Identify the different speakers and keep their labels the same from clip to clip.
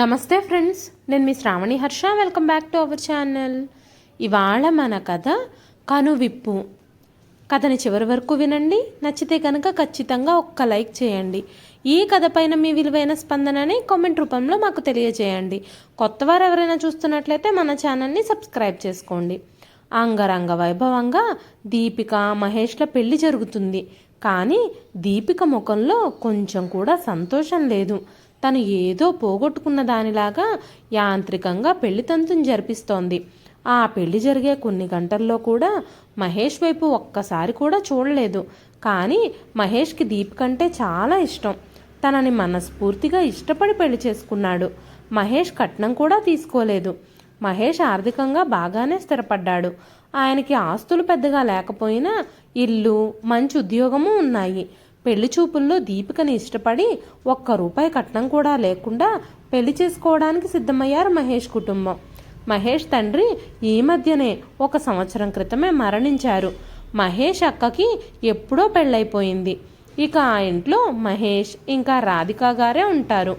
Speaker 1: నమస్తే ఫ్రెండ్స్ నేను మీ Shravani Harsha. Welcome back to our channel ఇవాళ మన కథ కనువిప్పు. కథని చివరి వరకు వినండి. నచ్చితే కనుక ఖచ్చితంగా ఒక్క లైక్ చేయండి. ఈ కథ పైన మీ విలువైన స్పందనని కామెంట్ రూపంలో మాకు తెలియజేయండి. కొత్తవారు ఎవరైనా చూస్తున్నట్లయితే మన ఛానల్ని సబ్స్క్రైబ్ చేసుకోండి. అంగరంగ వైభవంగా దీపిక మహేష్ల పెళ్ళి జరుగుతుంది. కానీ దీపిక ముఖంలో కొంచెం కూడా సంతోషం లేదు. తను ఏదో పోగొట్టుకున్న దానిలాగా యాంత్రికంగా పెళ్ళి తంతుని జరిపిస్తోంది. ఆ పెళ్ళి జరిగే కొన్ని గంటల్లో కూడా మహేష్ వైపు ఒక్కసారి కూడా చూడలేదు. కానీ మహేష్కి దీపిక అంటే చాలా ఇష్టం. తనని మనస్ఫూర్తిగా ఇష్టపడి పెళ్ళి చేసుకున్నాడు. మహేష్ కట్నం కూడా తీసుకోలేదు. మహేష్ ఆర్థికంగా బాగానే స్థిరపడ్డాడు. ఆయనకి ఆస్తులు పెద్దగా లేకపోయినా ఇల్లు మంచి ఉద్యోగము ఉన్నాయి. పెళ్ళి చూపుల్లో దీపికని ఇష్టపడి ఒక్క రూపాయి కట్నం కూడా లేకుండా పెళ్ళి చేసుకోవడానికి సిద్ధమయ్యారు మహేష్ కుటుంబం. మహేష్ తండ్రి ఈ మధ్యనే ఒక సంవత్సరం క్రితమే మరణించారు. మహేష్ అక్కకి ఎప్పుడో పెళ్ళైపోయింది. ఇక ఆ ఇంట్లో మహేష్ ఇంకా రాధికా గారే ఉంటారు.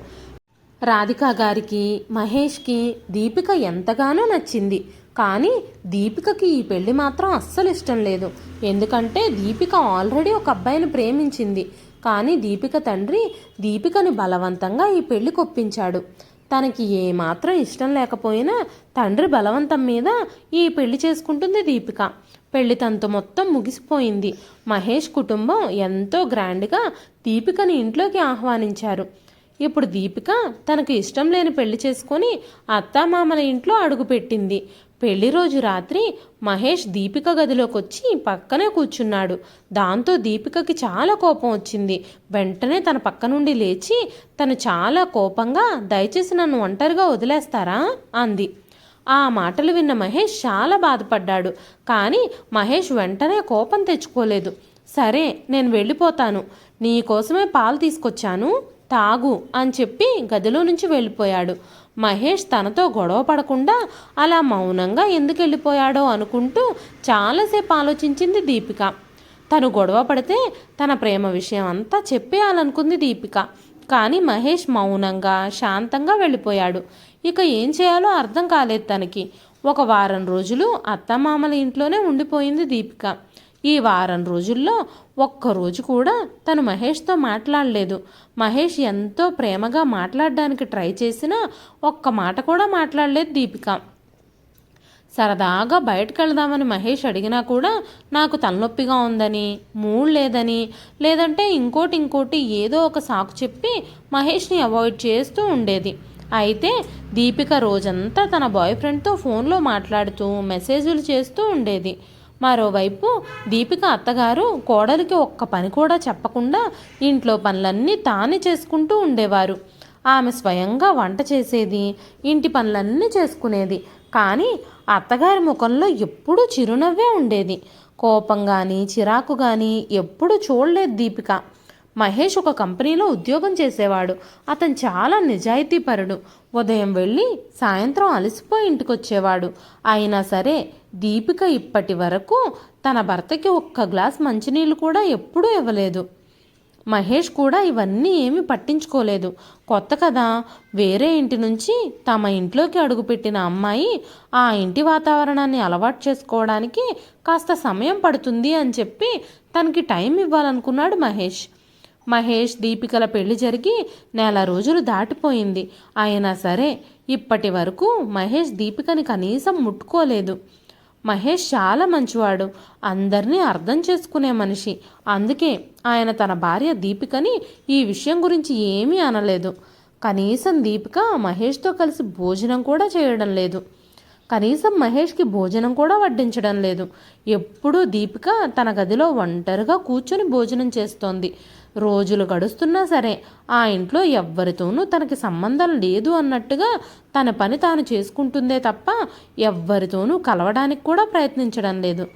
Speaker 1: రాధికా గారికి మహేష్కి దీపిక ఎంతగానో నచ్చింది. కానీ దీపికకి ఈ పెళ్ళి మాత్రం అస్సలు ఇష్టం లేదు. ఎందుకంటే దీపిక ఆల్రెడీ ఒక అబ్బాయిని ప్రేమించింది. కానీ దీపిక తండ్రి దీపికని బలవంతంగా ఈ పెళ్ళి కొప్పించాడు. తనకి ఏమాత్రం ఇష్టం లేకపోయినా తండ్రి బలవంతం మీద ఈ పెళ్ళి చేసుకుంటుంది దీపిక. పెళ్ళి తంతు మొత్తం ముగిసిపోయింది. మహేష్ కుటుంబం ఎంతో గ్రాండ్గా దీపికని ఇంట్లోకి ఆహ్వానించారు. ఇప్పుడు దీపిక తనకు ఇష్టం లేని పెళ్ళి చేసుకొని అత్తామామల ఇంట్లో అడుగుపెట్టింది. పెళ్ళి రోజు రాత్రి మహేష్ దీపిక గదిలోకి వచ్చి పక్కనే కూర్చున్నాడు. దాంతో దీపికకి చాలా కోపం వచ్చింది. వెంటనే తన పక్క నుండి లేచి తను చాలా కోపంగా దయచేసి నన్ను ఒంటరిగా వదిలేస్తారా? అంది. ఆ మాటలు విన్న మహేష్ చాలా బాధపడ్డాడు. కానీ మహేష్ వెంటనే కోపం తెచ్చుకోలేదు. సరే నేను వెళ్ళిపోతాను. నీ కోసమే పాలు తీసుకొచ్చాను. తాగు అని చెప్పి గదిలో నుంచి వెళ్ళిపోయాడు. మహేష్ తనతో గొడవ పడకుండా అలా మౌనంగా ఎందుకు వెళ్ళిపోయాడో అనుకుంటూ చాలాసేపు ఆలోచించింది దీపిక. తను గొడవ పడితే తన ప్రేమ విషయం అంతా చెప్పేయాలనుకుంది దీపిక. కానీ మహేష్ మౌనంగా శాంతంగా వెళ్ళిపోయాడు. ఇక ఏం చేయాలో అర్థం కాలేదు తనకి. ఒక వారం రోజులు అత్తమామల ఇంట్లోనే ఉండిపోయింది దీపిక. ఈ వారం రోజుల్లో ఒక్కరోజు కూడా తను మహేష్తో మాట్లాడలేదు. మహేష్ ఎంతో ప్రేమగా మాట్లాడడానికి ట్రై చేసినా ఒక్క మాట కూడా మాట్లాడలేదు దీపిక. సరదాగా బయటకు వెళదామని మహేష్ అడిగినా కూడా నాకు తలనొప్పిగా ఉందని మూడ్ లేదని లేదంటే ఇంకోటి ఇంకోటి ఏదో ఒక సాకు చెప్పి మహేష్ని అవాయిడ్ చేస్తూ ఉండేది. అయితే దీపిక రోజంతా తన బాయ్ ఫ్రెండ్తో ఫోన్లో మాట్లాడుతూ మెసేజ్లు చేస్తూ ఉండేది. మరోవైపు దీపిక అత్తగారు కోడలికి ఒక్క పని కూడా చెప్పకుండా ఇంట్లో పనులన్నీ తానే చేసుకుంటూ ఉండేవారు. ఆమె స్వయంగా వంట చేసేది ఇంటి పనులన్నీ చేసుకునేది. కానీ అత్తగారి ముఖంలో ఎప్పుడూ చిరునవ్వే ఉండేది. కోపం కానీ చిరాకు కానీ ఎప్పుడూ చూడలేదు దీపిక. మహేష్ ఒక కంపెనీలో ఉద్యోగం చేసేవాడు. అతను చాలా నిజాయితీపరుడు. ఉదయం వెళ్ళి సాయంత్రం అలసిపోయి ఇంటికొచ్చేవాడు. అయినా సరే దీపిక ఇప్పటి వరకు తన భర్తకి ఒక్క గ్లాస్ మంచినీళ్ళు కూడా ఎప్పుడూ ఇవ్వలేదు. మహేష్ కూడా ఇవన్నీ ఏమీ పట్టించుకోలేదు. కొత్త కదా వేరే ఇంటి నుంచి తమ ఇంట్లోకి అడుగుపెట్టిన అమ్మాయి ఆ ఇంటి వాతావరణాన్ని అలవాటు చేసుకోవడానికి కాస్త సమయం పడుతుంది అని చెప్పి తనకి టైం ఇవ్వాలనుకున్నాడు మహేష్. మహేష్ దీపికల పెళ్ళి జరిగి నెల రోజులు దాటిపోయింది. అయినా సరే ఇప్పటి వరకు మహేష్ దీపికని కనీసం ముట్టుకోలేదు. మహేష్ చాలా మంచివాడు. అందరినీ అర్థం చేసుకునే మనిషి. అందుకే ఆయన తన భార్య దీపికని ఈ విషయం గురించి ఏమీ అనలేదు. కనీసం దీపిక మహేష్తో కలిసి భోజనం కూడా చేయడం లేదు. కనీసం మహేష్కి భోజనం కూడా వడ్డించడం లేదు. ఎప్పుడూ దీపిక తన గదిలో ఒంటరిగా కూర్చొని భోజనం చేస్తోంది. రోజులు గడుస్తున్నా సరే ఆ ఇంట్లో ఎవ్వరితోనూ తనకి సంబంధం లేదు అన్నట్టుగా తన పని తాను చేసుకుంటుందే తప్ప ఎవ్వరితోనూ కలవడానికి కూడా ప్రయత్నించడం లేదు.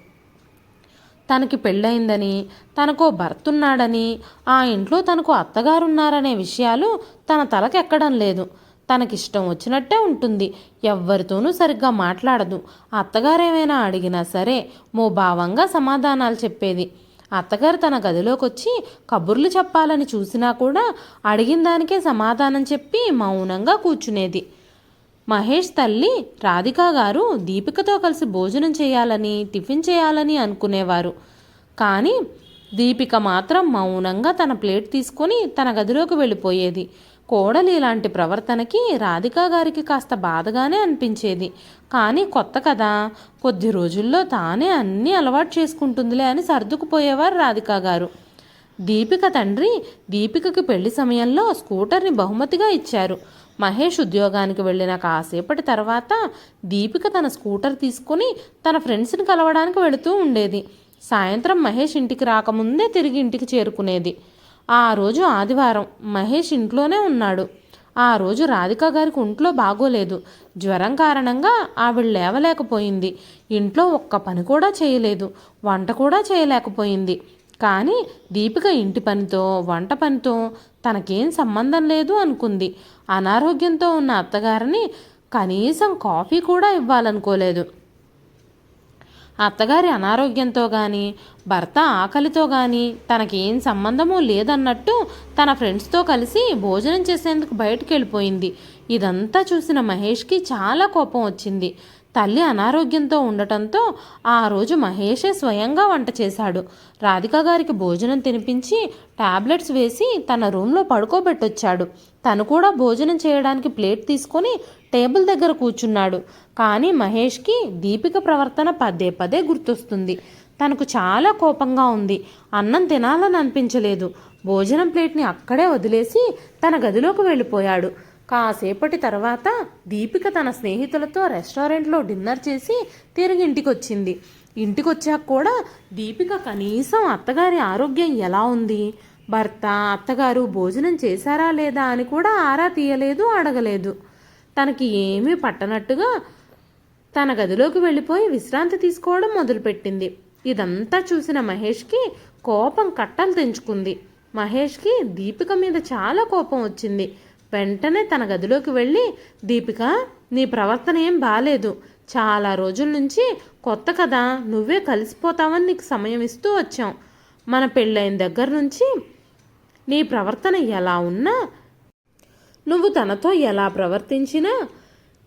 Speaker 1: తనకి పెళ్ళయిందని తనకో భర్త ఉన్నాడని ఆ ఇంట్లో తనకు అత్తగారున్నారనే విషయాలు తన తలకెక్కడం లేదు. తనకిష్టం వచ్చినట్టే ఉంటుంది. ఎవ్వరితోనూ సరిగ్గా మాట్లాడదు. అత్తగారేమైనా అడిగినా సరే మోభావంగా సమాధానాలు చెప్పేది. అత్తగారు తన గదిలోకి వచ్చి కబుర్లు చెప్పాలని చూసినా కూడా అడిగిన దానికే సమాధానం చెప్పి మౌనంగా కూర్చునేది. మహేష్ తల్లి రాధికా గారు దీపికతో కలిసి భోజనం చేయాలని టిఫిన్ చేయాలని అనుకునేవారు. కానీ దీపిక మాత్రం మౌనంగా తన ప్లేట్ తీసుకొని తన గదిలోకి వెళ్ళిపోయేది. కోడలి ఇలాంటి ప్రవర్తనకి రాధికా గారికి కాస్త బాధగానే అనిపించేది. కానీ కొత్త కదా కొద్ది రోజుల్లో తానే అన్నీ అలవాటు చేసుకుంటుందిలే అని సర్దుకుపోయేవారు రాధికా గారు. దీపిక తండ్రి దీపికకి పెళ్ళి సమయంలో స్కూటర్ని బహుమతిగా ఇచ్చారు. మహేష్ ఉద్యోగానికి వెళ్ళిన కాసేపటి తర్వాత దీపిక తన స్కూటర్ తీసుకుని తన ఫ్రెండ్స్ని కలవడానికి వెళుతూ ఉండేది. సాయంత్రం మహేష్ ఇంటికి రాకముందే తిరిగి ఇంటికి చేరుకునేది. ఆ రోజు ఆదివారం మహేష్ ఇంట్లోనే ఉన్నాడు. ఆ రోజు రాధిక గారికి ఒంట్లో బాగోలేదు. జ్వరం కారణంగా ఆవిడ లేవలేకపోయింది. ఇంట్లో ఒక్క పని కూడా చేయలేదు. వంట కూడా చేయలేకపోయింది. కానీ దీపిక ఇంటి పనితో వంట పనితో తనకేం సంబంధం లేదు అనుకుంది. అనారోగ్యంతో ఉన్న అత్తగారిని కనీసం కాఫీ కూడా ఇవ్వాలనుకోలేదు. అత్తగారి అనారోగ్యంతో కానీ భర్త ఆకలితో కానీ తనకేం సంబంధమూ లేదన్నట్టు తన ఫ్రెండ్స్తో కలిసి భోజనం చేసేందుకు బయటకు వెళ్ళిపోయింది ఇదంతా చూసిన మహేష్కి చాలా కోపం వచ్చింది. తల్లి అనారోగ్యంతో ఉండటంతో ఆ రోజు మహేషే స్వయంగా వంట చేశాడు. రాధిక గారికి భోజనం తినిపించి టాబ్లెట్స్ వేసి తన రూమ్లో పడుకోబెట్టొచ్చాడు. తను కూడా భోజనం చేయడానికి ప్లేట్ తీసుకొని టేబుల్ దగ్గర కూర్చున్నాడు. కానీ మహేష్కి దీపిక ప్రవర్తన పదే పదే గుర్తొస్తుంది. తనకు చాలా కోపంగా ఉంది. అన్నం తినాలని అనిపించలేదు. భోజనం ప్లేట్ని అక్కడే వదిలేసి తన గదిలోకి వెళ్ళిపోయాడు. కాసేపటి తర్వాత దీపిక తన స్నేహితులతో రెస్టారెంట్లో డిన్నర్ చేసి తిరిగి ఇంటికి వచ్చింది ఇంటికి వచ్చాక కూడా దీపిక కనీసం అత్తగారి ఆరోగ్యం ఎలా ఉంది? భర్త అత్తగారు భోజనం చేశారా లేదా అని కూడా ఆరా తీయలేదు అడగలేదు. తనకి ఏమీ పట్టనట్టుగా తన గదిలోకి వెళ్ళిపోయి విశ్రాంతి తీసుకోవడం మొదలుపెట్టింది. ఇదంతా చూసిన మహేష్కి కోపం కట్టలు తెంచుకుంది. మహేష్కి దీపిక మీద చాలా కోపం వచ్చింది. వెంటనే తన గదిలోకి వెళ్ళి దీపిక నీ ప్రవర్తన ఏం బాలేదు. చాలా రోజుల నుంచి కొత్త కదా నువ్వే కలిసిపోతావని నీకు సమయం ఇస్తూ వచ్చాం. మన పెళ్ళైన దగ్గర నుంచి నీ ప్రవర్తన ఎలా ఉన్నా నువ్వు తనతో ఎలా ప్రవర్తించినా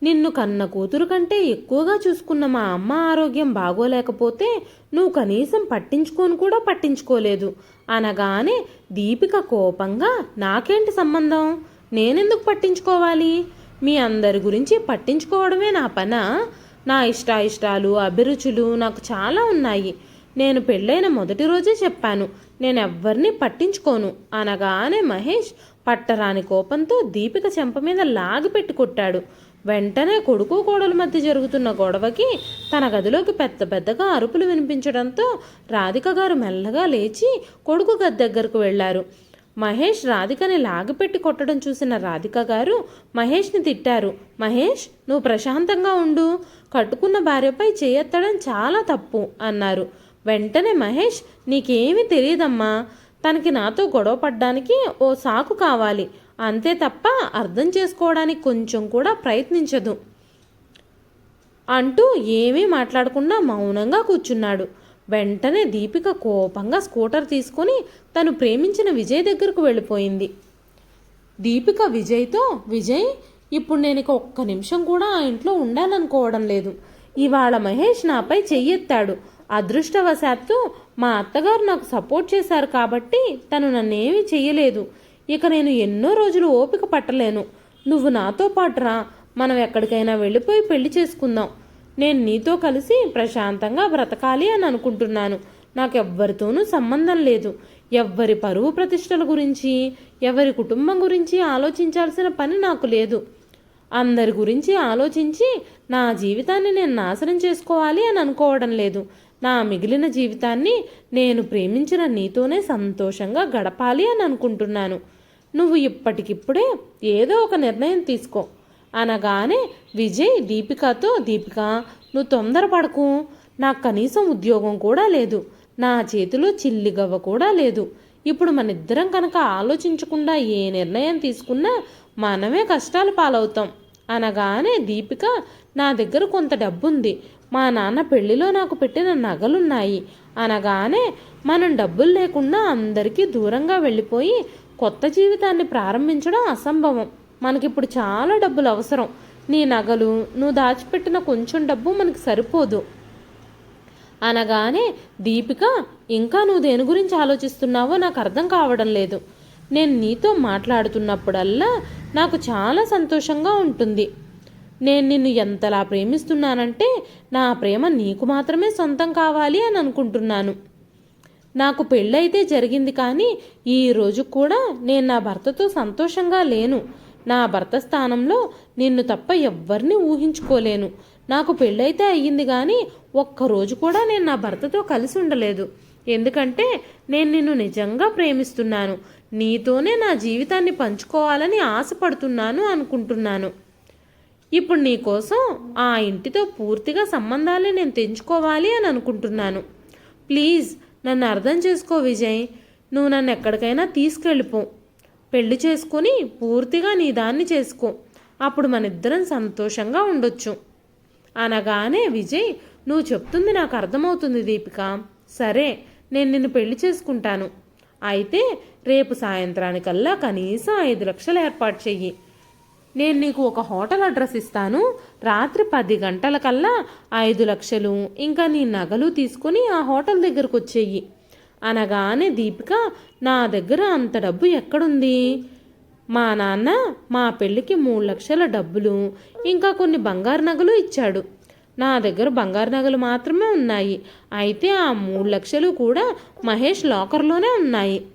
Speaker 1: నిన్ను కన్న కూతురు కంటే ఎక్కువగా చూసుకున్న మా అమ్మ ఆరోగ్యం బాగోలేకపోతే నువ్వు కనీసం పట్టించుకొని కూడా పట్టించుకోలేదు. అనగానే దీపిక కోపంగా నాకేంటి సంబంధం? నేనెందుకు పట్టించుకోవాలి? మీ అందరి గురించి పట్టించుకోవడమే నా పనా. నా ఇష్టాయిష్టాలు అభిరుచులు నాకు చాలా ఉన్నాయి. నేను పెళ్ళైన మొదటి రోజే చెప్పాను నేను ఎవ్వరిని పట్టించుకోను. అనగానే మహేష్ పట్టరాని కోపంతో దీపిక చెంప మీద లాగిపెట్టి కొట్టాడు. వెంటనే కొడుకు కోడల మధ్య జరుగుతున్న గొడవకి తన గదిలోకి పెద్ద పెద్దగా అరుపులు వినిపించడంతో రాధిక గారు మెల్లగా లేచి కొడుకు గది దగ్గరకు వెళ్ళారు. మహేష్ రాధికని లాగిపెట్టి కొట్టడం చూసిన రాధిక గారు మహేష్ని తిట్టారు. మహేష్ నువ్వు ప్రశాంతంగా ఉండు. కట్టుకున్న భార్యపై చేయెత్తడం చాలా తప్పు అన్నారు. వెంటనే మహేష్ నీకేమీ తెలియదమ్మా తనకి నాతో గొడవ పడ్డానికి ఓ సాకు కావాలి. అంతే తప్ప అర్థం చేసుకోవడానికి కొంచెం కూడా ప్రయత్నించదు అంటూ ఏమీ మాట్లాడకుండా మౌనంగా కూర్చున్నాడు. వెంటనే దీపిక కోపంగా స్కూటర్ తీసుకొని తను ప్రేమించిన విజయ్ దగ్గరకు వెళ్ళిపోయింది. దీపిక విజయ్తో విజయ్ ఇప్పుడు నేను ఇక ఒక్క నిమిషం కూడా ఆ ఇంట్లో ఉండాలనుకోవడం లేదు. ఇవాళ మహేష్ నాపై చెయ్యెత్తాడు. అదృష్టవశాత్తు మా అత్తగారు నాకు సపోర్ట్ చేశారు కాబట్టి తను నన్నేమీ చెయ్యలేదు. ఇక నేను ఎన్నో రోజులు ఓపిక పట్టలేను. నువ్వు నాతో పాటు రా మనం ఎక్కడికైనా వెళ్ళిపోయి పెళ్ళి చేసుకుందాం. నేను నీతో కలిసి ప్రశాంతంగా బ్రతకాలి అని అనుకుంటున్నాను. నాకెవ్వరితోనూ సంబంధం లేదు. ఎవ్వరి పరువు ప్రతిష్టల గురించి ఎవరి కుటుంబం గురించి ఆలోచించాల్సిన పని నాకు లేదు. అందరి గురించి ఆలోచించి నా జీవితాన్ని నేను నాశనం చేసుకోవాలి అని అనుకోవడం లేదు. నా మిగిలిన జీవితాన్ని నేను ప్రేమించిన నీతోనే సంతోషంగా గడపాలి అని అనుకుంటున్నాను. నువ్వు ఇప్పటికిప్పుడే ఏదో ఒక నిర్ణయం తీసుకో. అనగానే విజయ్ దీపికతో దీపిక నువ్వు తొందరపడకు. నాకు కనీసం ఉద్యోగం కూడా లేదు. నా చేతిలో చిల్లిగవ్వ కూడా లేదు. ఇప్పుడు మన ఇద్దరం కనుక ఆలోచించకుండా ఏ నిర్ణయం తీసుకున్నా మనమే కష్టాలు పాలవుతాం. అనగానే దీపిక నా దగ్గర కొంత డబ్బుంది. మా నాన్న పెళ్ళిలో నాకు పెట్టిన నగలున్నాయి. అనగానే మనం డబ్బులు లేకుండా అందరికీ దూరంగా వెళ్ళిపోయి కొత్త జీవితాన్ని ప్రారంభించడం అసంభవం. మనకిప్పుడు చాలా డబ్బులు అవసరం. నీ నగలు నువ్వు దాచిపెట్టిన కొంచెం డబ్బు మనకి సరిపోదు. అనగానే దీపిక ఇంకా నువ్వు దేని గురించి ఆలోచిస్తున్నావో నాకు అర్థం కావడం లేదు. నేను నీతో మాట్లాడుతున్నప్పుడల్లా నాకు చాలా సంతోషంగా ఉంటుంది. నేను నిన్ను ఎంతలా ప్రేమిస్తున్నానంటే నా ప్రేమ నీకు మాత్రమే సొంతం కావాలి అని అనుకుంటున్నాను. నాకు పెళ్ళైతే జరిగింది కానీ ఈ రోజు కూడా నేను నా భర్తతో సంతోషంగా లేను. నా భర్త స్థానంలో నిన్ను తప్ప ఎవ్వరిని ఊహించుకోలేను. నాకు పెళ్ళైతే అయ్యింది కానీ ఒక్కరోజు కూడా నేను నా భర్తతో కలిసి ఉండలేదు. ఎందుకంటే నేను నిన్ను నిజంగా ప్రేమిస్తున్నాను. నీతోనే నా జీవితాన్ని పంచుకోవాలని ఆశపడుతున్నాను అనుకుంటున్నాను. ఇప్పుడు నీకోసం ఆ ఇంటితో పూర్తిగా సంబంధాలే నేను తెంచుకోవాలి అని అనుకుంటున్నాను. ప్లీజ్ నన్ను అర్థం చేసుకో విజయ్. నువ్వు నన్ను ఎక్కడికైనా తీసుకెళ్ళిపో. పెళ్ళి చేసుకొని పూర్తిగా నీ దాన్ని చేసుకో. అప్పుడు మన ఇద్దరం సంతోషంగా ఉండొచ్చు. అనగానే విజయ్ నువ్వు చెప్తుంది నాకు అర్థమవుతుంది దీపిక. సరే నేను నిన్ను పెళ్ళి చేసుకుంటాను. అయితే రేపు సాయంత్రానికల్లా కనీసం ఐదు లక్షలు ఏర్పాటు చెయ్యి. నేను నీకు ఒక హోటల్ అడ్రస్ ఇస్తాను. రాత్రి పది గంటలకల్లా ఐదు లక్షలు ఇంకా నీ నగలు తీసుకుని ఆ హోటల్ దగ్గరకు వచ్చేయి అనగానే దీపిక నా దగ్గర అంత డబ్బు ఎక్కడుంది? మా నాన్న మా పెళ్ళికి మూడు లక్షల డబ్బులు ఇంకా కొన్ని బంగారు నగలు ఇచ్చాడు. నా దగ్గర బంగారు నగలు మాత్రమే ఉన్నాయి. అయితే ఆ మూడు లక్షలు కూడా మహేష్ లాకర్లోనే ఉన్నాయి.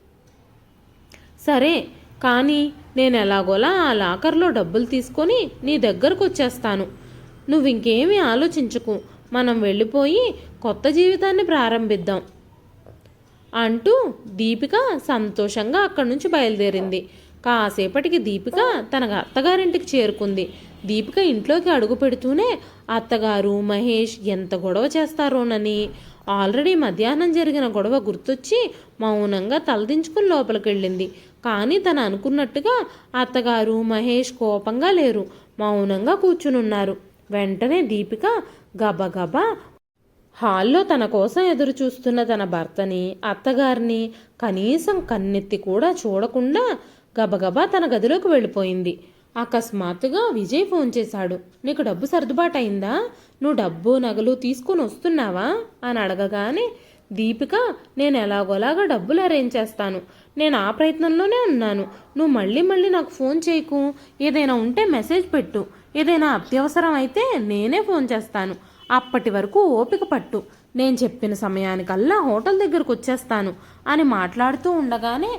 Speaker 1: సరే కానీ నేను ఎలాగోలా ఆ లాకర్లో డబ్బులు తీసుకొని నీ దగ్గరకు వచ్చేస్తాను. నువ్వు ఇంకేమీ ఆలోచించకు. మనం వెళ్ళిపోయి కొత్త జీవితాన్ని ప్రారంభిద్దాం. అంటూ దీపిక సంతోషంగా అక్కడి నుంచి బయలుదేరింది. కాసేపటికి దీపిక తన అత్తగారింటికి చేరుకుంది. దీపిక ఇంట్లోకి అడుగు పెడుతూనే అత్తగారు మహేష్ ఎంత గొడవ చేస్తారోనని? ఆల్రెడీ మధ్యాహ్నం జరిగిన గొడవ గుర్తొచ్చి మౌనంగా తలదించుకుని లోపలికి వెళ్ళింది కానీ తను అనుకున్నట్టుగా అత్తగారు మహేష్ కోపంగా లేరు. మౌనంగా కూర్చునున్నారు. వెంటనే దీపిక గబగబా హాల్లో తన కోసం ఎదురుచూస్తున్న తన భర్తని అత్తగారిని కనీసం కన్నెత్తి కూడా చూడకుండా గబగబా తన గదిలోకి వెళ్ళిపోయింది. అకస్మాత్తుగా విజయ్ ఫోన్ చేశాడు. నీకు డబ్బు సర్దుబాటు అయిందా నువ్వు డబ్బు నగలు తీసుకుని వస్తున్నావా? అని అడగగానే దీపిక నేను ఎలాగోలాగా డబ్బులు అరేంజ్ చేస్తాను. నేను ఆ ప్రయత్నంలోనే ఉన్నాను. నువ్వు మళ్ళీ మళ్ళీ నాకు ఫోన్ చేయకు. ఏదైనా ఉంటే మెసేజ్ పెట్టు. ఏదైనా అత్యవసరం అయితే నేనే ఫోన్ చేస్తాను. అప్పటి వరకు ఓపిక పట్టు. నేను చెప్పిన సమయానికల్లా హోటల్ దగ్గరకు వచ్చేస్తాను అని మాట్లాడుతూ ఉండగానే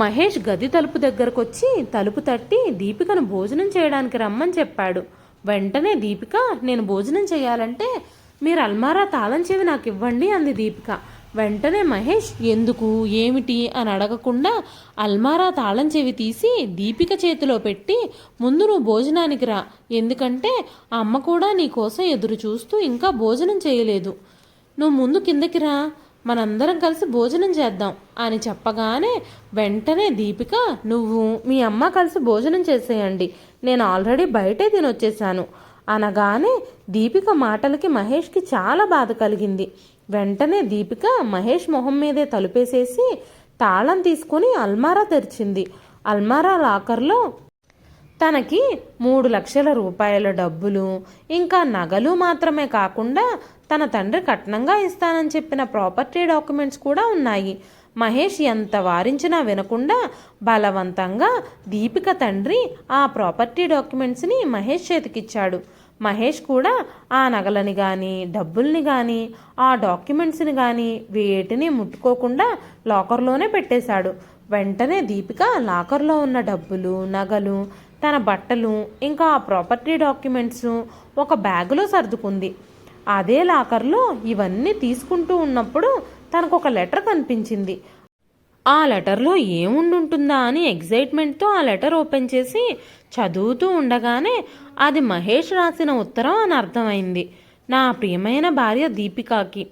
Speaker 1: మహేష్ గది తలుపు దగ్గరకు వచ్చి తలుపు తట్టి దీపికను భోజనం చేయడానికి రమ్మని చెప్పాడు. వెంటనే దీపిక నేను భోజనం చేయాలంటే మీరు అల్మారా తాళం చెవి నాకు ఇవ్వండి అంది దీపిక. వెంటనే మహేష్ ఎందుకు? ఏమిటి? అని అడగకుండా అల్మారా తాళం చెవి తీసి దీపిక చేతిలో పెట్టి ముందు నువ్వు భోజనానికి రా. ఎందుకంటే అమ్మ కూడా నీ కోసం ఎదురు చూస్తూ ఇంకా భోజనం చేయలేదు. నువ్వు ముందు కిందకి రా. మనందరం కలిసి భోజనం చేద్దాం. అని చెప్పగానే వెంటనే దీపిక నువ్వు మీ అమ్మ కలిసి భోజనం చేసేయండి. నేను ఆల్రెడీ బయటే తినొచ్చేసాను అనగానే దీపిక మాటలకి మహేష్కి చాలా బాధ కలిగింది. వెంటనే దీపిక మహేష్ మొహం మీదే తలుపేసేసి తాళం తీసుకుని అల్మారా తెరిచింది. అల్మారా లాకర్లో తనకి మూడు లక్షల రూపాయల డబ్బులు ఇంకా నగలు మాత్రమే కాకుండా తన తండ్రి కట్నంగా ఇస్తానని చెప్పిన ప్రాపర్టీ డాక్యుమెంట్స్ కూడా ఉన్నాయి. మహేష్ ఎంత వారించినా వినకుండా బలవంతంగా దీపిక తండ్రి ఆ ప్రాపర్టీ డాక్యుమెంట్స్ని మహేష్ చేతికిచ్చాడు. మహేష్ కూడా ఆ నగలని కానీ డబ్బుల్ని కానీ ఆ డాక్యుమెంట్స్ని కానీ వేటిని ముట్టుకోకుండా లాకర్లోనే పెట్టేశాడు. వెంటనే దీపిక లాకర్లో ఉన్న డబ్బులు నగలు తన బట్టలు ఇంకా ఆ ప్రాపర్టీ డాక్యుమెంట్స్ ఒక బ్యాగులో సర్దుకుంది. అదే లాకర్లో ఇవన్నీ తీసుకుంటూ ఉన్నప్పుడు తనకు ఒక లెటర్ కనిపించింది. ఆ లెటర్లో ఏముండుంటుందా అని ఎగ్జైట్మెంట్తో ఆ లెటర్ ఓపెన్ చేసి చదువుతూ ఉండగానే అది మహేష్ రాసిన ఉత్తరం అని అర్థమైంది. నా ప్రియమైన భార్య దీపికాకి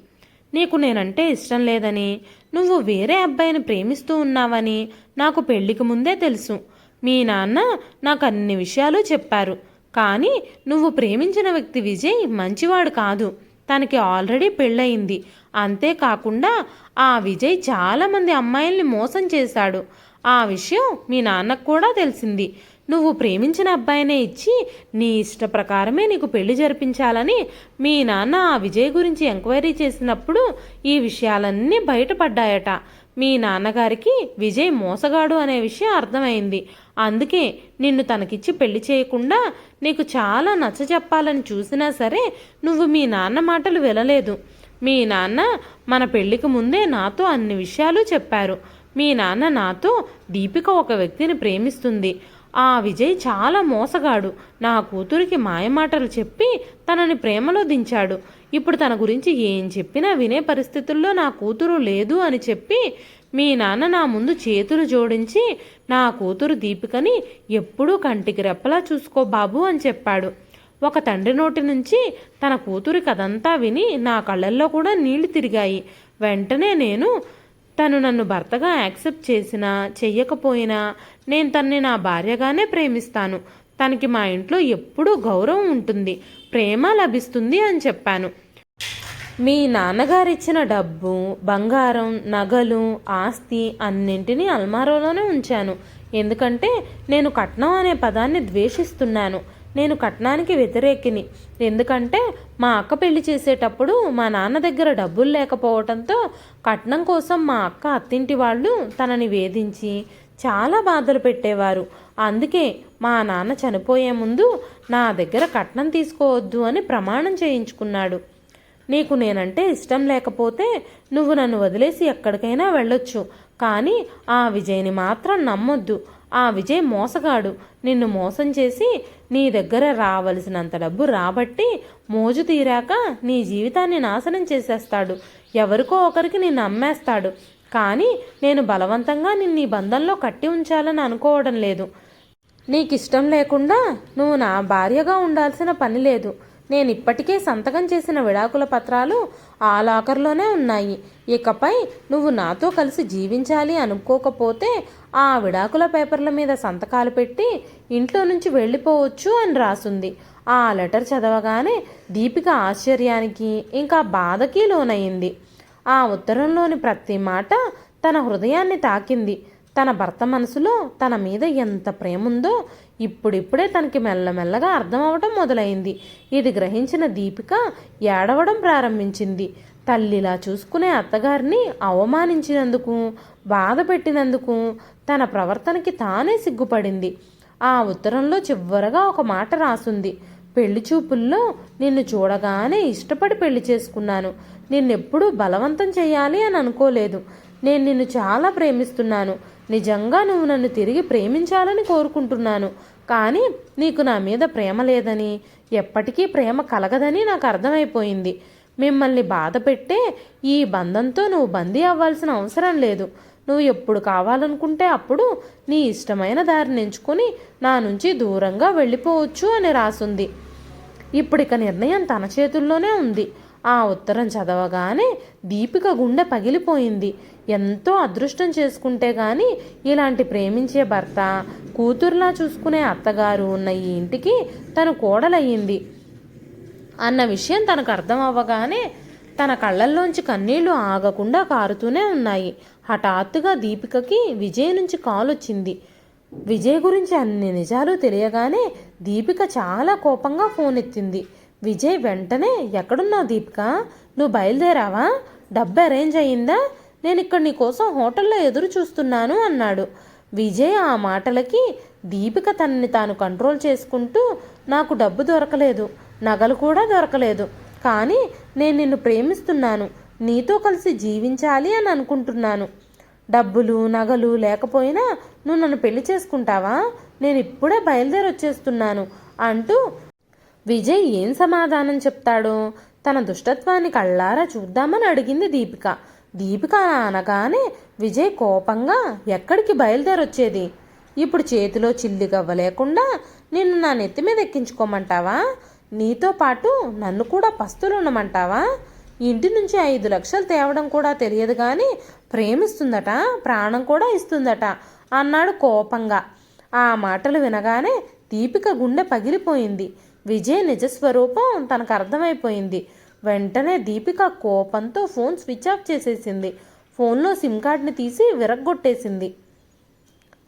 Speaker 1: నీకు నేనంటే ఇష్టం లేదని నువ్వు వేరే అబ్బాయిని ప్రేమిస్తూ ఉన్నావని నాకు పెళ్ళికి ముందే తెలుసు. మీ నాన్న నాకు అన్ని విషయాలు చెప్పారు. కానీ నువ్వు ప్రేమించిన వ్యక్తి విజయ్ మంచివాడు కాదు. తనకి ఆల్రెడీ పెళ్ళయింది. అంతేకాకుండా ఆ విజయ్ చాలామంది అమ్మాయిల్ని మోసం చేశాడు. ఆ విషయం మీ నాన్నకు కూడా తెలిసింది. నువ్వు ప్రేమించిన అబ్బాయినే ఇచ్చి నీ ఇష్ట ప్రకారమే నీకు పెళ్ళి జరిపించాలని మీ నాన్న ఆ విజయ్ గురించి ఎంక్వైరీ చేసినప్పుడు ఈ విషయాలన్నీ బయటపడ్డాయట. మీ నాన్నగారికి విజయ్ మోసగాడు అనే విషయం అర్థమైంది. అందుకే నిన్ను తనకిచ్చి పెళ్ళి చేయకుండా నీకు చాలా నచ్చ చెప్పాలని చూసినా సరే నువ్వు మీ నాన్న మాటలు వినలేదు. మీ నాన్న మన పెళ్ళికి ముందే నాతో అన్ని విషయాలు చెప్పారు. మీ నాన్న నాతో దీపిక ఒక వ్యక్తిని ప్రేమిస్తుంది. ఆ విజయ్ చాలా మోసగాడు. నా కూతురికి మాయమాటలు చెప్పి తనని ప్రేమలో దించాడు. ఇప్పుడు తన గురించి ఏం చెప్పినా వినే పరిస్థితుల్లో నా కూతురు లేదు అని చెప్పి మీ నాన్న నా ముందు చేతులు జోడించి నా కూతురు దీపికని ఎప్పుడూ కంటికి రెప్పలా చూసుకో బాబు అని చెప్పాడు. ఒక తండ్రి నోటి నుంచి తన కూతురి కదంతా విని నా కళ్ళల్లో కూడా నీళ్ళు తిరిగాయి. వెంటనే నేను తను నన్ను భర్తగా యాక్సెప్ట్ చేసినా చెయ్యకపోయినా నేను తన్ని నా భార్యగానే ప్రేమిస్తాను. తనకి మా ఇంట్లో ఎప్పుడూ గౌరవం ఉంటుంది ప్రేమ లభిస్తుంది అని చెప్పాను. మీ నాన్నగారిచ్చిన డబ్బు బంగారం నగలు ఆస్తి అన్నింటినీ అల్మారాలోనే ఉంచాను. ఎందుకంటే నేను కట్నం అనే పదాన్ని ద్వేషిస్తున్నాను. నేను కట్నానికి వ్యతిరేకిని. ఎందుకంటే మా అక్క పెళ్ళి చేసేటప్పుడు మా నాన్న దగ్గర డబ్బులు లేకపోవడంతో కట్నం కోసం మా అక్క అత్తింటి వాళ్ళు తనని వేధించి చాలా బాధలు పెట్టేవారు. అందుకే మా నాన్న చనిపోయే ముందు నా దగ్గర కట్నం తీసుకోవద్దు అని ప్రమాణం చేయించుకున్నాడు. నీకు నేనంటే ఇష్టం లేకపోతే నువ్వు నన్ను వదిలేసి ఎక్కడికైనా వెళ్ళొచ్చు. కానీ ఆ విజయ్ని మాత్రం నమ్మొద్దు. ఆ విజయ్ మోసగాడు. నిన్ను మోసం చేసి నీ దగ్గర రావలసినంత డబ్బు రాబట్టి మోజు తీరాక నీ జీవితాన్ని నాశనం చేసేస్తాడు. ఎవరికో ఒకరికి నిన్ను అమ్మేస్తాడు. కానీ నేను బలవంతంగా నిన్ను ఈ బంధంలో కట్టి ఉంచాలని అనుకోవడం లేదు. నీకు ఇష్టం లేకుండా నువ్వు నా భార్యగా ఉండాల్సిన పని లేదు. నేను ఇప్పటికే సంతకం చేసిన విడాకుల పత్రాలు ఆ లాకర్లోనే ఉన్నాయి. ఇకపై నువ్వు నాతో కలిసి జీవించాలి అనుకోకపోతే ఆ విడాకుల పేపర్ల మీద సంతకాలు పెట్టి ఇంట్లో నుంచి వెళ్ళిపోవచ్చు అని రాసుంది. ఆ లెటర్ చదవగానే దీపిక ఆశ్చర్యానికి ఇంకా బాధకి లోనయింది. ఆ ఉత్తరంలోని ప్రతి మాట తన హృదయాన్ని తాకింది. తన భర్త మనసులో తన మీద ఎంత ప్రేమ ఉందో ఇప్పుడిప్పుడే తనకి మెల్లమెల్లగా అర్థమవడం మొదలైంది. ఇది గ్రహించిన దీపిక ఏడవడం ప్రారంభించింది. తల్లిలా చూసుకునే అత్తగారిని అవమానించినందుకు బాధ పెట్టినందుకు తన ప్రవర్తనకి తానే సిగ్గుపడింది. ఆ ఉత్తరంలో చివరగా ఒక మాట రాసుంది. పెళ్ళి చూపుల్లో నిన్ను చూడగానే ఇష్టపడి పెళ్ళి చేసుకున్నాను. నిన్నెప్పుడూ బలవంతం చేయాలి అని అనుకోలేదు. నేను నిన్ను చాలా ప్రేమిస్తున్నాను. నిజంగా నువ్వు నన్ను తిరిగి ప్రేమించాలని కోరుకుంటున్నాను. కానీ నీకు నా మీద ప్రేమ లేదని ఎప్పటికీ ప్రేమ కలగదని నాకు అర్థమైపోయింది. మిమ్మల్ని బాధ పెట్టే ఈ బంధంతో నువ్వు బందీ అవ్వాల్సిన అవసరం లేదు. నువ్వు ఎప్పుడు కావాలనుకుంటే అప్పుడు నీ ఇష్టమైన దారిని ఎంచుకొని నా నుంచి దూరంగా వెళ్ళిపోవచ్చు అని రాసుంది. ఇప్పుడిక నిర్ణయం తన చేతుల్లోనే ఉంది. ఆ ఉత్తరం చదవగానే దీపిక గుండె పగిలిపోయింది. ఎంతో అదృష్టం చేసుకుంటే కానీ ఇలాంటి ప్రేమించే భర్త కూతురులా చూసుకునే అత్తగారు ఉన్న ఈ ఇంటికి తను కోడలయ్యింది. అన్న విషయం తనకు అర్థం అవ్వగానే తన కళ్ళల్లోంచి కన్నీళ్ళు ఆగకుండా కారుతూనే ఉన్నాయి. హఠాత్తుగా దీపికకి విజయ్ నుంచి కాల్ వచ్చింది విజయ్ గురించి అన్ని నిజాలు తెలియగానే దీపిక చాలా కోపంగా ఫోన్ ఎత్తింది విజయ్ వెంటనే ఎక్కడున్నావు దీపిక? నువ్వు బయలుదేరావా? డబ్బు అరేంజ్ అయ్యిందా? నేను ఇక్కడ నీకోసం హోటల్లో ఎదురు చూస్తున్నాను అన్నాడు. విజయ్ ఆ మాటలకి దీపిక తనని తాను కంట్రోల్ చేసుకుంటూ నాకు డబ్బు దొరకలేదు నగలు కూడా దొరకలేదు కానీ నేను నిన్ను ప్రేమిస్తున్నాను నీతో కలిసి జీవించాలి అని అనుకుంటున్నాను. డబ్బులు నగలు లేకపోయినా నువ్వు నన్ను పెళ్ళి చేసుకుంటావా? నేను ఇప్పుడే బయలుదేరి వచ్చేస్తున్నాను అంటూ విజయ్ ఏం సమాధానం చెప్తాడో తన దుష్టత్వాన్ని కళ్ళారా చూద్దామని అడిగింది దీపిక. దీపిక అనగానే విజయ్ కోపంగా ఎక్కడికి బయలుదేరొచ్చేది? ఇప్పుడు చేతిలో చిల్లిగవ్వ లేకుండా నిన్ను నా నెత్తి మీద ఎక్కించుకోమంటావా? నీతో పాటు నన్ను కూడా పస్తులు ఉండమంటావా? ఇంటి నుంచి ఐదు లక్షలు తేవడం కూడా తెలియదు కానీ ప్రేమిస్తుందట ప్రాణం కూడా ఇస్తుందట అన్నాడు కోపంగా. ఆ మాటలు వినగానే దీపిక గుండె పగిలిపోయింది. విజయ్ నిజస్వరూపం తనకు అర్థమైపోయింది. వెంటనే దీపిక కోపంతో ఫోన్ స్విచ్ ఆఫ్ చేసేసింది. ఫోన్లో సిమ్ కార్డ్ని తీసి విరగ్గొట్టేసింది.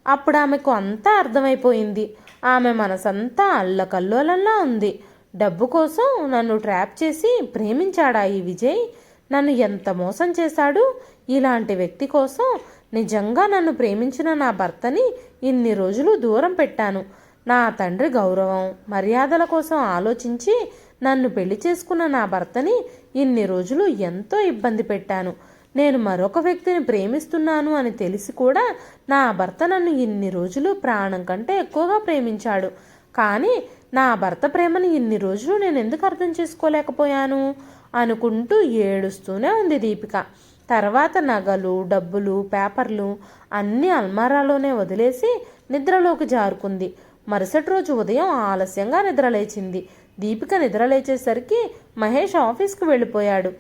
Speaker 1: అప్పుడు ఆమెకు అంతా అర్థమైపోయింది. ఆమె మనసంతా అల్లకల్లోలంలా ఉంది. డబ్బు కోసం నన్ను ట్రాప్ చేసి ప్రేమించాడా ఈ విజయ్? నన్ను ఎంత మోసం చేశాడు? ఇలాంటి వ్యక్తి కోసం నిజంగా నన్ను ప్రేమించిన నా భర్తని ఇన్ని రోజులు దూరం పెట్టాను. నా తండ్రి గౌరవం మర్యాదల కోసం ఆలోచించి నన్ను పెళ్ళి చేసుకున్న నా భర్తని ఇన్ని రోజులు ఎంతో ఇబ్బంది పెట్టాను. నేను మరొక వ్యక్తిని ప్రేమిస్తున్నాను అని తెలిసి కూడా నా భర్త నన్ను ఇన్ని రోజులు ప్రాణం కంటే ఎక్కువగా ప్రేమించాడు. కానీ నా భర్త ప్రేమని ఇన్ని రోజులు నేను ఎందుకు అర్థం చేసుకోలేకపోయాను? అనుకుంటూ ఏడుస్తూనే ఉంది దీపిక. తర్వాత నగలు డబ్బులు పేపర్లు అన్నీ అల్మారాలోనే వదిలేసి నిద్రలోకి జారుకుంది. మరుసటి రోజు ఉదయం ఆలస్యంగా నిద్రలేచింది. దీపిక నిద్రలేచేసరికి మహేష్ ఆఫీస్కి వెళ్ళిపోయాడు.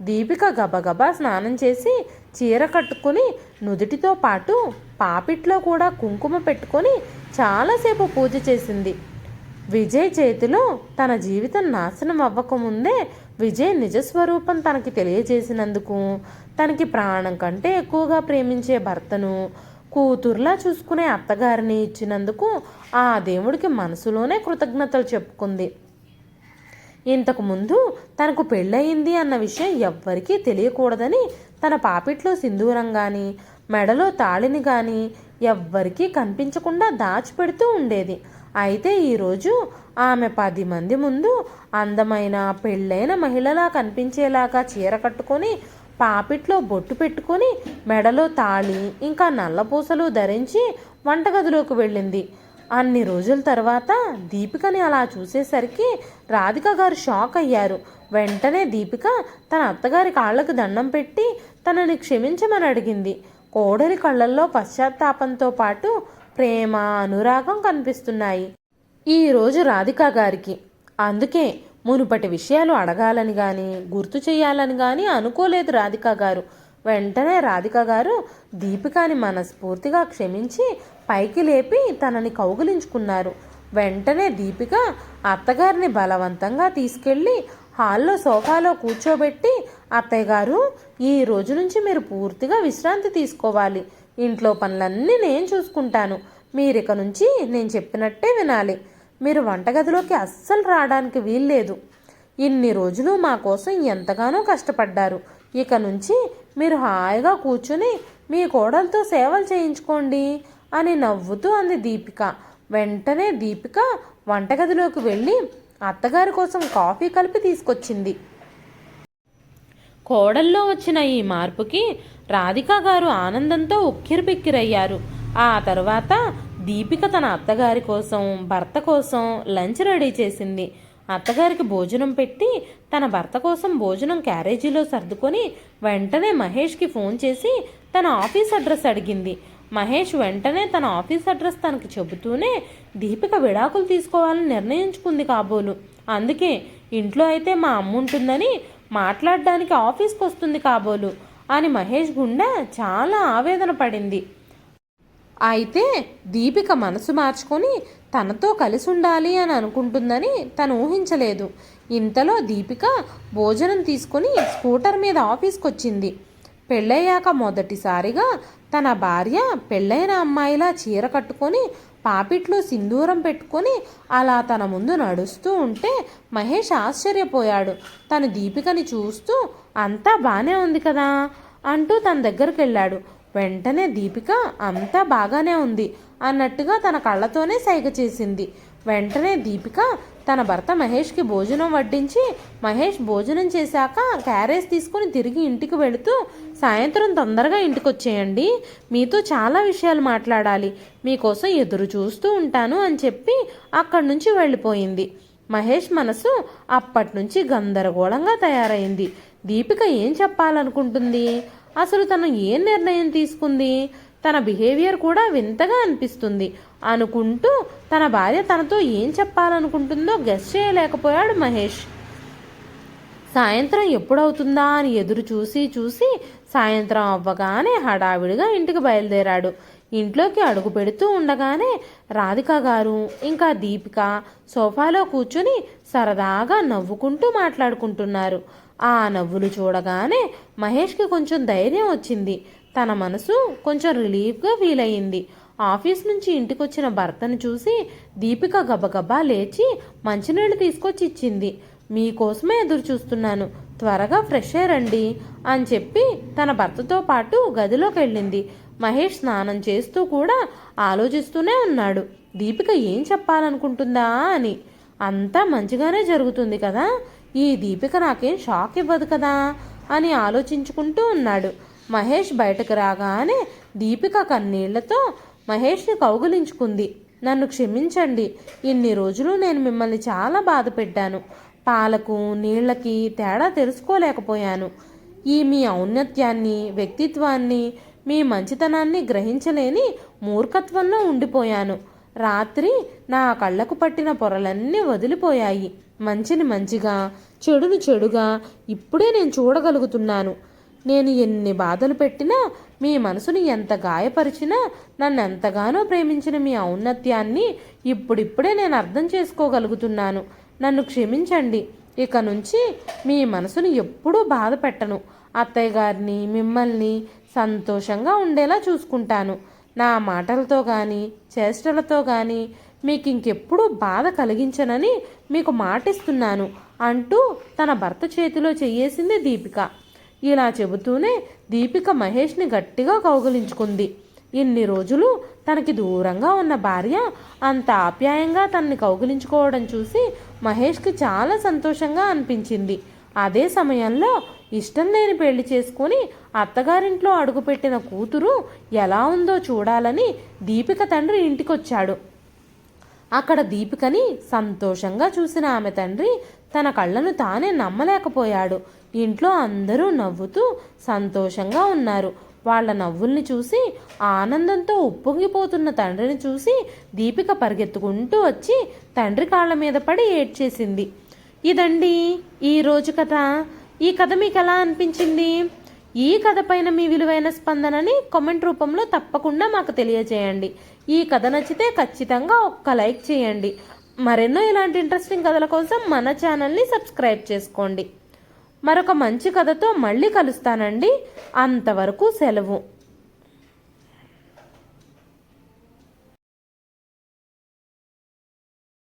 Speaker 1: దీపిక గబగబా స్నానం చేసి చీర కట్టుకుని నుదుటితో పాటు పాపిట్లో కూడా కుంకుమ పెట్టుకొని చాలాసేపు పూజ చేసింది. విజయ్ చేతిలో తన జీవితం నాశనం అవ్వకముందే విజయ్ నిజస్వరూపం తనకి తెలియజేసినందుకు తనకి ప్రాణం కంటే ఎక్కువగా ప్రేమించే భర్తను కూతుర్లా చూసుకునే అత్తగారిని ఇచ్చినందుకు ఆ దేవుడికి మనసులోనే కృతజ్ఞతలు చెప్పుకుంది. ఇంతకుముందు తనకు పెళ్ళయింది అన్న విషయం ఎవ్వరికీ తెలియకూడదని తన పాపిట్లో సింధూరం కానీ మెడలో తాళిని కానీ ఎవ్వరికీ కనిపించకుండా దాచిపెడుతూ ఉండేది. అయితే ఈరోజు ఆమె పది మంది ముందు అందమైన పెళ్ళైన మహిళలా కనిపించేలాగా చీర కట్టుకొని పాపిట్లో బొట్టు పెట్టుకొని మెడలో తాళి ఇంకా నల్లపూసలు ధరించి వంటగదిలోకి వెళ్ళింది. అన్ని రోజుల తర్వాత దీపికని అలా చూసేసరికి రాధిక గారు షాక్ అయ్యారు. వెంటనే దీపిక తన అత్తగారి కాళ్ళకు దండం పెట్టి తనని క్షమించమని అడిగింది. కోడలి కళ్ళల్లో పశ్చాత్తాపంతో పాటు ప్రేమ అనురాగం కనిపిస్తున్నాయి. ఈరోజు రాధిక గారికి. అందుకే మునుపటి విషయాలు అడగాలని కానీ గుర్తు చేయాలని కానీ అనుకోలేదు రాధిక గారు. వెంటనే రాధిక గారు దీపికాని మనస్ఫూర్తిగా క్షమించి పైకి లేపి తనని కౌగిలించుకున్నారు. వెంటనే దీపిక అత్తగారిని బలవంతంగా తీసుకెళ్ళి హాల్లో సోఫాలో కూర్చోబెట్టి అత్తయ్య గారు ఈ రోజు నుంచి మీరు పూర్తిగా విశ్రాంతి తీసుకోవాలి. ఇంట్లో పనులన్నీ నేను చూసుకుంటాను. మీరు ఇక నుంచి నేను చెప్పినట్టే వినాలి. మీరు వంటగదిలోకి అస్సలు రావడానికి వీల్లేదు. ఇన్ని రోజులు మా కోసం ఎంతగానో కష్టపడ్డారు. ఇక నుంచి మీరు హాయిగా కూర్చుని మీ కోడలతో సేవలు చేయించుకోండి. అని నవ్వుతూ అంది దీపిక. వెంటనే దీపిక వంటగదిలోకి వెళ్ళి అత్తగారి కోసం కాఫీ కలిపి తీసుకొచ్చింది. కోడల్లో వచ్చిన ఈ మార్పుకి రాధిక గారు ఆనందంతో ఉక్కిరిబిక్కిరయ్యారు. ఆ తర్వాత దీపిక తన అత్తగారి కోసం భర్త కోసం లంచ్ రెడీ చేసింది. అత్తగారికి భోజనం పెట్టి తన భర్త కోసం భోజనం క్యారేజీలో సర్దుకొని వెంటనే మహేష్కి ఫోన్ చేసి తన ఆఫీస్ అడ్రస్ అడిగింది. మహేష్ వెంటనే తన ఆఫీస్ అడ్రస్ తనకి చెబుతూనే దీపిక విడాకులు తీసుకోవాలని నిర్ణయించుకుంది కాబోలు. అందుకే ఇంట్లో అయితే మా అమ్మ ఉంటుందని మాట్లాడడానికి ఆఫీస్కి వస్తుంది కాబోలు అని మహేష్ గుండె చాలా ఆవేదన పడింది. అయితే దీపిక మనసు మార్చుకొని తనతో కలిసి ఉండాలి అని అనుకుంటుందని తను ఊహించలేదు. ఇంతలో దీపిక భోజనం తీసుకుని స్కూటర్ మీద ఆఫీస్కి వచ్చింది పెళ్ళయ్యాక మొదటిసారిగా తన భార్య పెళ్ళైన అమ్మాయిలా చీర కట్టుకొని పాపిట్లో సింధూరం పెట్టుకొని అలా తన ముందు నడుస్తూ ఉంటే మహేష్ ఆశ్చర్యపోయాడు. తను దీపికని చూస్తూ అంతా బాగానే ఉంది కదా? అంటూ తన దగ్గరికి వెళ్ళాడు. వెంటనే దీపిక అంతా బాగానే ఉంది అన్నట్టుగా తన కళ్ళతోనే సైగ చేసింది. వెంటనే దీపిక తన భర్త మహేష్కి భోజనం వడ్డించి మహేష్ భోజనం చేశాక క్యారేజ్ తీసుకుని తిరిగి ఇంటికి వెళుతూ సాయంత్రం తొందరగా ఇంటికి వచ్చేయండి మీతో చాలా విషయాలు మాట్లాడాలి. మీకోసం ఎదురు చూస్తూ ఉంటాను అని చెప్పి అక్కడి నుంచి వెళ్ళిపోయింది. మహేష్ మనసు అప్పటి నుంచి గందరగోళంగా తయారైంది. దీపిక ఏం చెప్పాలనుకుంటుంది? అసలు తను ఏం నిర్ణయం తీసుకుంది? తన బిహేవియర్ కూడా వింతగా అనిపిస్తుంది. అనుకుంటూ తన భార్య తనతో ఏం చెప్పాలనుకుంటుందో గెస్ చేయలేకపోయాడు మహేష్. సాయంత్రం ఎప్పుడవుతుందా అని ఎదురు చూసి చూసి సాయంత్రం అవ్వగానే హడావిడిగా ఇంటికి బయలుదేరాడు. ఇంట్లోకి అడుగు పెడుతూ ఉండగానే రాధిక గారు ఇంకా దీపిక సోఫాలో కూర్చొని సరదాగా నవ్వుకుంటూ మాట్లాడుకుంటున్నారు. ఆ నవ్వులు చూడగానే మహేష్కి కొంచెం ధైర్యం వచ్చింది. తన మనసు కొంచెం రిలీఫ్గా ఫీల్ అయ్యింది ఆఫీస్ నుంచి ఇంటికొచ్చిన భర్తను చూసి దీపిక గబగబా లేచి మంచినీళ్ళు తీసుకొచ్చి ఇచ్చింది మీకోసమే ఎదురు చూస్తున్నాను త్వరగా ఫ్రెష్ అయ్యారండి అని చెప్పి తన భర్తతో పాటు గదిలోకి వెళ్ళింది మహేష్ స్నానం చేస్తూ కూడా ఆలోచిస్తూనే ఉన్నాడు. దీపిక ఏం చెప్పాలనుకుంటుందా అని. అంతా మంచిగానే జరుగుతుంది కదా. ఈ దీపిక నాకేం షాక్ ఇవ్వదు కదా అని ఆలోచించుకుంటూ ఉన్నాడు. మహేష్ బయటకు రాగానే దీపిక కన్నీళ్ళతో మహేష్ని కౌగులించుకుంది. నన్ను క్షమించండి. ఇన్ని రోజులు నేను మిమ్మల్ని చాలా బాధ పెట్టాను. పాలకు నీళ్ళకి తేడా తెలుసుకోలేకపోయాను. ఈ మీ ఔన్నత్యాన్ని వ్యక్తిత్వాన్ని మీ మంచితనాన్ని గ్రహించలేని మూర్ఖత్వంలో ఉండిపోయాను. రాత్రి నా కళ్ళకు పట్టిన పొరలన్నీ వదిలిపోయాయి. మంచిని మంచిగా చెడును చెడుగా ఇప్పుడే నేను చూడగలుగుతున్నాను. నేను ఎన్ని బాధలు పెట్టినా మీ మనసుని ఎంత గాయపరిచినా నన్ను ఎంతగానో ప్రేమించిన మీ ఔన్నత్యాన్ని ఇప్పుడిప్పుడే నేను అర్థం చేసుకోగలుగుతున్నాను. నన్ను క్షమించండి. ఇక నుంచి మీ మనసుని ఎప్పుడూ బాధ పెట్టను అత్తయ్య గారిని మిమ్మల్ని సంతోషంగా ఉండేలా చూసుకుంటాను. నా మాటలతో కానీ చేష్టలతో కానీ మీకు ఇంకెప్పుడూ బాధ కలిగించనని మీకు మాటిస్తున్నాను అంటూ తన భర్త చేతిలో చెయ్యేసింది దీపిక. ఇలా చెబుతూనే దీపిక మహేష్ని గట్టిగా కౌగిలించుకుంది. ఇన్ని రోజులు తనకి దూరంగా ఉన్న భార్య అంత ఆప్యాయంగా తనని కౌగిలించుకోవడం చూసి మహేష్కి చాలా సంతోషంగా అనిపించింది. అదే సమయంలో ఇష్టం లేని పెళ్ళి చేసుకుని అత్తగారింట్లో అడుగుపెట్టిన కూతురు ఎలా ఉందో చూడాలని దీపిక తండ్రి ఇంటికొచ్చాడు. అక్కడ దీపికని సంతోషంగా చూసిన ఆమె తండ్రి తన కళ్ళను తానే నమ్మలేకపోయాడు. ఇంట్లో అందరూ నవ్వుతూ సంతోషంగా ఉన్నారు. వాళ్ళ నవ్వుల్ని చూసి ఆనందంతో ఉప్పొంగిపోతున్న తండ్రిని చూసి దీపిక పరిగెత్తుకుంటూ వచ్చి తండ్రి కాళ్ళ మీద పడి ఏడ్చేసింది. ఇదండి ఈరోజు కథ? ఈ కథ మీకు ఎలా అనిపించింది? ఈ కథ పైన మీ విలువైన స్పందనని కామెంట్ రూపంలో తప్పకుండా మాకు తెలియజేయండి. ఈ కథ నచ్చితే ఖచ్చితంగా ఒక్క లైక్ చేయండి. మరెన్నో ఇలాంటి ఇంట్రెస్టింగ్ కథల కోసం మన ఛానల్ని సబ్స్క్రైబ్ చేసుకోండి. మరొక మంచి కథతో మళ్ళీ కలుస్తానండి. అంతవరకు సెలవు.